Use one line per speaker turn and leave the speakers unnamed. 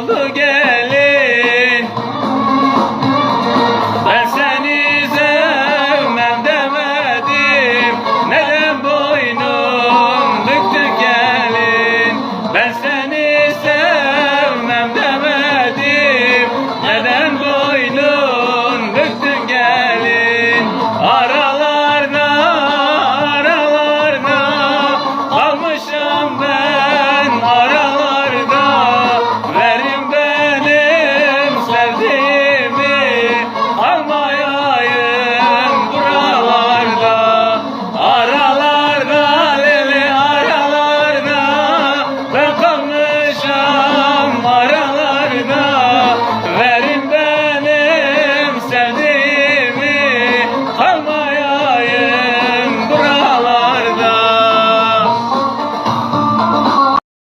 oldu gelin. Ben seni sevmem demedim. Neden boynum büktü gelin? Ben seni